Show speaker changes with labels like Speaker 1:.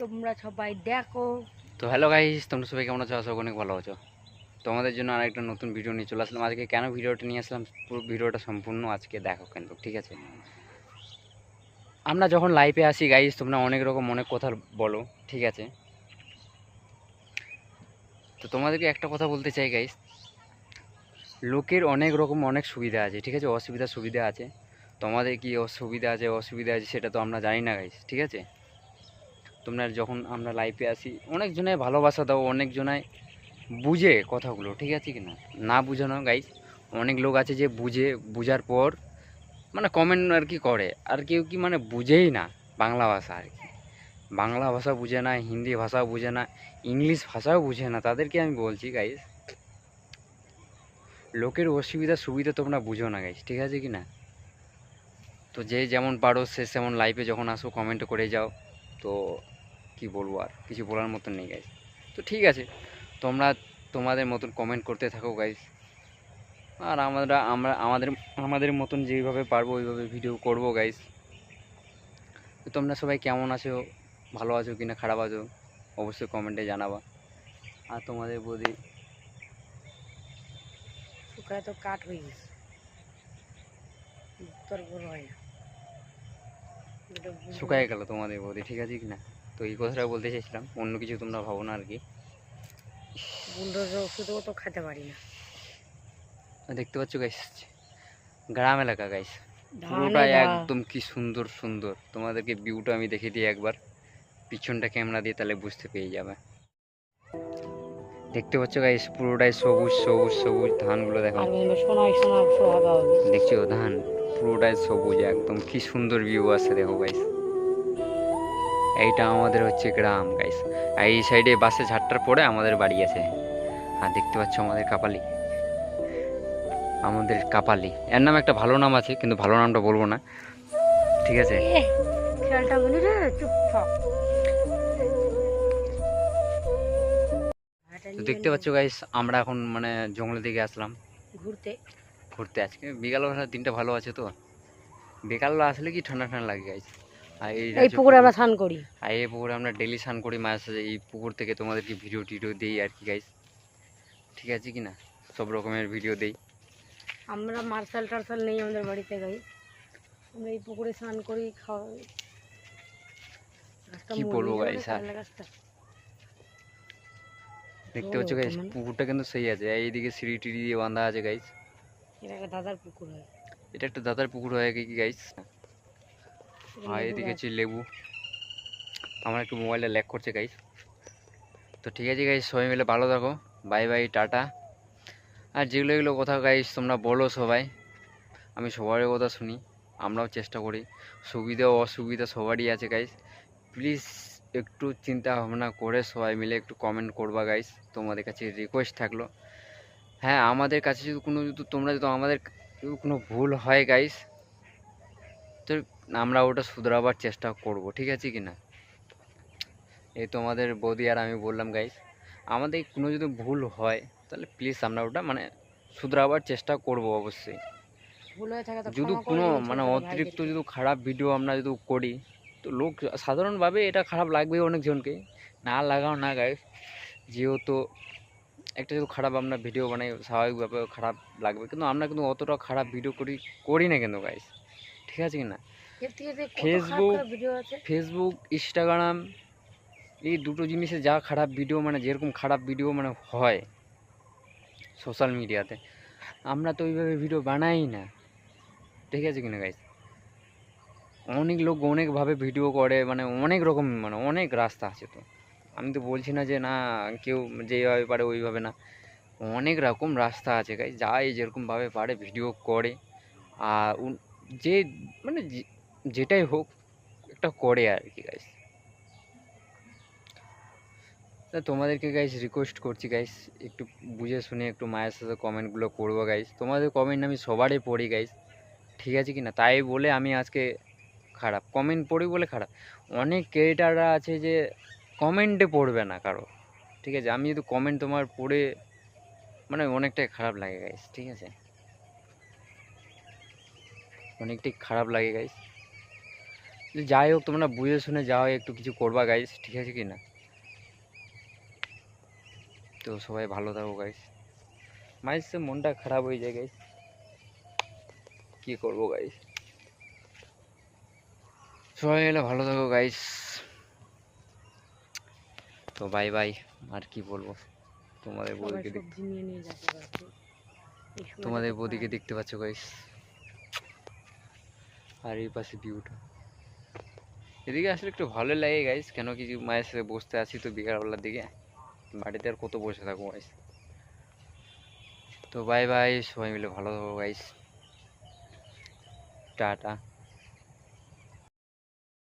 Speaker 1: তোমরা সবাই দেখো।
Speaker 2: তো হ্যালো গাইস তোমরা সবাই কেমন আছো? আশা অনেক ভালো আছো। তোমাদের জন্য আরেকটা নতুন ভিডিও নিয়ে চলে আসলাম। আজকে কেন ভিডিওটা নিয়ে আসলাম? পুরো ভিডিওটা সম্পূর্ণ আজকে দেখো কিন্তু, ঠিক আছে? আমরা যখন লাইভে আসি গাইস তোমরা অনেক রকম অনেক কথা বলো, ঠিক আছে? তো তোমাদেরকে একটা কথা বলতে চাই গাইস লোকের অনেক রকম অনেক সুবিধা আছে, ঠিক আছে? অসুবিধা সুবিধা আছে। তোমাদের কি অসুবিধা আছে? অসুবিধা আছে সেটা তো আমরা জানি না গাইস ঠিক আছে? তোমরা যখন আমরা লাইভে আসি অনেকজনায় ভালোবাসা দাও অনেকজনায় বুঝে কথাগুলো, ঠিক আছে কি না? না বুঝানো গাইস অনেক লোক আছে যে বুঝে, বুঝার পর মানে কমেন্ট আর কি করে। আর কেউ কি মানে বুঝেই না বাংলা ভাষা আর কি। বাংলা ভাষা বুঝে না, হিন্দি ভাষাও বুঝে না, ইংলিশ ভাষাও বুঝে না, তাদেরকে আমি বলছি গাইস লোকের অসুবিধা, সুবিধা তোমরা বুঝো না গাইস ঠিক আছে কি না? তো যে যেমন পারো, সে সেমন লাইভে যখন আসো কমেন্ট করে যাও। তো কি বলব আর? কিছু বলার মতন নেই গাইস তো ঠিক আছে তোমরা তোমাদের মতন কমেন্ট করতে থাকো গাইস আর আমরা আমরা আমাদের আমাদের মতন যেইভাবে পারব ওইভাবে ভিডিও করব গাইস তো তোমরা সবাই কেমন আছো? ভালো আছো কি না খারাপ আছো? অবশ্যই কমেন্টে জানাবা। আর তোমাদের বৌদি?
Speaker 1: শুকায় তো কাঠ হয়ে গেছে। তোর বড় হয় না।
Speaker 2: শুকায় গেল তোমাদের বৌদি ঠিক আছে কি না তো এই কথাটা বলতে চাইছিলাম অন্য কিছু তোমরা ভাবো না আর কি।
Speaker 1: বুলডোজার ওষুধও তো খেতে পারি না।
Speaker 2: দেখতে পাচ্ছ গাইস গ্রাম এলাকা গাইস
Speaker 1: ধানে
Speaker 2: পুরোটাই একদম কি সুন্দর সুন্দর। তোমাদেরকে ভিউটা আমি দেখে দিই একবার। পিছনটা ক্যামেরা দিয়ে তাহলে বুঝতে পেয়ে যাবে। দেখতে পাচ্ছ গাইস পুরোটাই সবুজ সবুজ সবুজ ধানগুলো দেখো। দেখছ ধান? পুরোটাই সবুজ একদম কি সুন্দর ভিউ আছে দেখো গাইস এইটা আমাদের হচ্ছে গ্রাম গাইস আর এই সাইডে বাসে ঝাড়টার পরে আমাদের বাড়ি আছে। আর দেখতে পাচ্ছ আমাদের কাপালি। আমাদের কাপালি। এর নাম একটা ভালো নাম আছে কিন্তু ভালো নামটা বলব না। ঠিক আছে? দেখতে পাচ্ছ গাইস আমরা এখন মানে জঙ্গলের দিকে আসলাম।
Speaker 1: ঘুরতে।
Speaker 2: ঘুরতে। আজকে বিকালবেলা দিনটা ভালো আছে তো। বিকালবেলা আসলে কি ঠান্ডা ঠান্ডা লাগে গাইস এই
Speaker 1: এই পুকুরে আমরা স্নান করি।
Speaker 2: আর এই পুকুরে আমরা ডেলি স্নান করি সাঝে এই পুকুর থেকে তোমাদেরকে ভিডিও টিডিও দিই আর কি গাইস ঠিক আছে কি না? সব রকমের ভিডিও দেই।
Speaker 1: আমরা মার্শাল টার্শাল নেই আমাদের বাড়িতে গাই আমরা এই পুকুরে স্নান করি খাওয়া
Speaker 2: কি বলব আর? দেখতে পাচ্ছ গাইস পুকুরটা কিন্তু সেই আছে। এইদিকে সিঁড়ি টিড়ি দিয়ে বাঁধা আছে গাইস
Speaker 1: এটা একটা দাদার পুকুর হয়।
Speaker 2: এটা একটা দাদার পুকুর হয়ে কি গাইস আর
Speaker 1: লেবু
Speaker 2: এদিকে হচ্ছে লেবু। আমার একটু মোবাইলটা ল্যাক করছে গাইস তো ঠিক আছে গাইস সবাই মিলে ভালো থাকো। Bye bye tata. আর যেগুলো এগুলো কথা গাইস তোমরা বলো সবাই। আমি সবারই কথা শুনি আমরাও চেষ্টা করি। সুবিধা অসুবিধা সবারই আছে গাইস প্লিজ একটু চিন্তা ভাবনা করে সবাই মিলে একটু কমেন্ট করবা গাইস তোমাদের কাছে রিকোয়েস্ট থাকল। হ্যাঁ আমাদের কাছে যদি কোনো যদি তোমরা যদি আমাদের কোনো ভুল হয় গাইস আমরা ওটা শুধরাবার চেষ্টা করব ঠিক আছে কি না? এই তোমাদের বৌদি আর আমি বললাম গাইস আমাদের কোনো যদি ভুল হয় তাহলে প্লিজ আমরা ওটা মানে শুধরাবার চেষ্টা করব অবশ্যই। যদি কোনো মানে অতিরিক্ত যদি খারাপ ভিডিও আমরা যদি করি তো লোক সাধারণভাবে এটা খারাপ লাগবে অনেকজনকে। না লাগাও না গাইস যেহেতু একটা যদি খারাপ আমরা ভিডিও বানাই স্বাভাবিকভাবে খারাপ লাগবে। কিন্তু আমরা কিন্তু অতটা খারাপ ভিডিও করি করি না কিন্তু গাইস ঠিক আছে কি না ফেসবুক, ফেসবুক ইনস্টাগ্রাম এই দুটো জিনিসে যা খারাপ ভিডিও মানে যেরকম খারাপ ভিডিও মানে হয় সোশ্যাল মিডিয়াতে আমরা তো ওইভাবে ভিডিও বানাই না। ঠিক আছে কিনা গাইস অনেক লোক অনেকভাবে ভিডিও করে মানে অনেক রকম মানে অনেক রাস্তা আছে তো। আমি তো বলছি না যে না কেউ যেভাবে পারে ওইভাবে না। অনেক রকম রাস্তা আছে গাইস যাই যেরকমভাবে পারে ভিডিও করে। আর যে মানে যেটাই হোক, একটা করে আর কি গাইস তা তোমাদেরকে গাইস রিকোয়েস্ট করছি গাইস একটু বুঝে শুনে একটু মায়ের সাথে কমেন্টগুলো করব গাইস তোমাদের কমেন্ট আমি সবারই পড়ি গাইস ঠিক আছে কি না তাই বলে আমি আজকে খারাপ। কমেন্ট পড়ি বলে খারাপ। অনেক ক্রিয়েটাররা আছে যে কমেন্টে পড়বে না কারও। ঠিক আছে? আমি যদি কমেন্ট তোমার পড়ে মানে অনেকটাই খারাপ লাগে গাইস ঠিক আছে? অনেকটাই খারাপ লাগে গাইস যাই হোক তোমরা বুঝে শুনে যাও একটু কিছু করবা গাইস ঠিক আছে কি না? তো সবাই ভালো থাকো গাইস মায়ের সে মনটা খারাপ হয়ে যায় গাইস কি করব গাইস সবাই মিলে ভালো থাকো গাইস তো বাই বাই আর কি বলব? তোমাদের বৌদিকে তোমাদের বৌদিকে দেখতে পাচ্ছ গাইস আর এই পাশে ভিউটা এদিকে আসলে একটু ভালো লাগে গাইস কেন কি মায়ের সাথে বসতে আসি তো বিকালবেলার দিকে। বাড়িতে আর কত বসে থাকব গাইস তো বাই বাই সবাই মিলে ভালো থাকো গাইস টাটা।